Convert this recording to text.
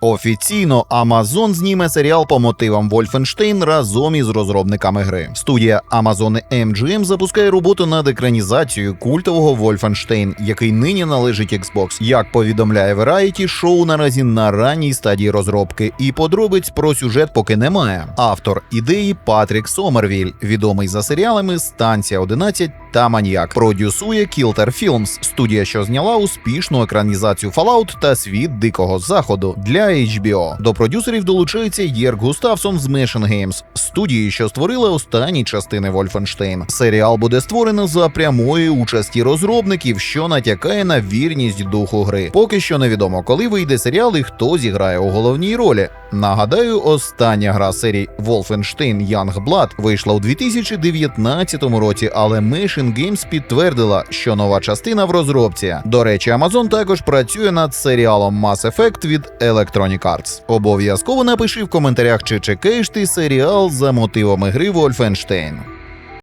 Офіційно Amazon зніме серіал по мотивам Wolfenstein разом із розробниками гри. Студія Amazon MGM запускає роботу над екранізацією культового Wolfenstein, який нині належить Xbox. Як повідомляє Variety, шоу наразі на ранній стадії розробки, і подробиць про сюжет поки немає. Автор ідеї Патрік Сомервіль, відомий за серіалами Станція 11 та Маніяк. Продюсує Kilter Films, студія, що зняла успішну екранізацію Fallout та світ Дикого Заходу для HBO. До продюсерів долучається Єрк Густавсон з Machine Games, студії, що створили останні частини Wolfenstein. Серіал буде створено за прямої участі розробників, що натякає на вірність духу гри. Поки що невідомо, коли вийде серіал і хто зіграє у головній ролі. Нагадаю, остання гра серії Wolfenstein Youngblood вийшла у 2019 році, але Mission Games підтвердила, що нова частина в розробці. До речі, Amazon також працює над серіалом Mass Effect від Electronic Arts. Обов'язково напиши в коментарях, чи чекаєш ти серіал за мотивами гри Wolfenstein.